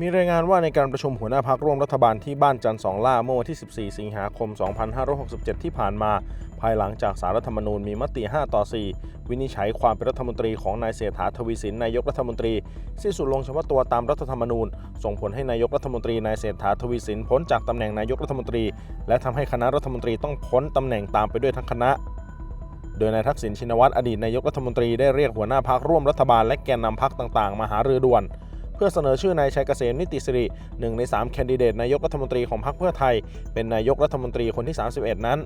มีรายงานว่าในการประชุมหัวหน้าพักร่วมรัฐบาลที่บ้านจันทร์สองล่าเมื่อวันที่ 14 สิงหาคม 2567 ที่ผ่านมา ภายหลังจากสารรัฐธรรมนูญมีมติ 5 ต่อ 4 วินิจฉัยความเป็นรัฐมนตรีของนายเศรษฐาทวีสินนายกรัฐมนตรี สิ้นสุดลงเฉพาะตัวตามรัฐธรรมนูญ ส่งผลให้นายกรัฐมนตรีนายเศรษฐาทวีสินพ้นจากตำแหน่งนายกรัฐมนตรี และทำให้คณะรัฐมนตรีต้องพ้นตำแหน่งตามไปด้วยทั้งคณะโดยนายทักษิณชินวัตรอดีตนายกรัฐมนตรีได้เรียกหัวหน้าพักร่วมรัฐบาลและแกนนำพักต่างๆ มาหารือด่วน เพื่อเสนอชื่อนายชัยเกษมนิติสิริหนึ่งใน 3 แคนดิเดตนายกรัฐมนตรีของพรรคเพื่อไทย เป็นนายกรัฐมนตรีคนที่ 31 นั้น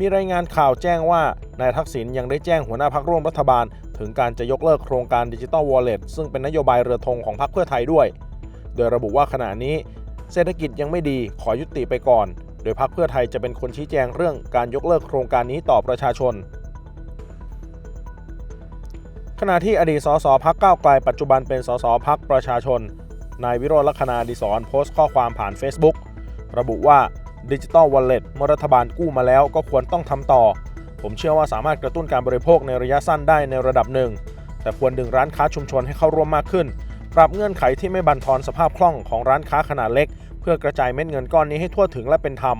มีรายงานข่าวแจ้งว่านายทักษิณยังได้แจ้งหัวหน้าพักร่วมรัฐบาล ถึงการจะยกเลิกโครงการดิจิ t a ลวอลเล็ตซึ่งเป็นนโยบายเรือธงของพรรคเพื่อไทยด้วย โดยระบุว่าขณะนี้ เศรษฐกิจยังไม่ดีขอยุติไปก่อน โดยพรรคเพื่อไทยจะเป็นคนชี้แจงเรื่องการยกเลิกโครงการนี้ต่อประชาชน ณะที่อดีตสสพักก้าวไกลปัจจุบันเป็นสสพักประชาชน นายวิโรจน์ลักษณาดิศรโพสต์ข้อความผ่าน Facebook ระบุว่าดิจิ t a ลวอลเล็ตเมื่อรัฐบาลกู้มาแล้วก็ควรต้องทำต่อ ผมเชื่อว่าสามารถกระตุ้นการบริโภคในระยะสั้นได้ในระดับหนึ่ง แต่ควรดึงร้านค้าชุมชนให้เข้าร่วมมากขึ้น ปรับเงื่อนไขที่ไม่บั่นทอนสภาพคล่องของร้านค้าขนาดเล็ก เพื่อกระจายเม็ดเงินก้อนนี้ให้ทั่วถึงและเป็นธรรม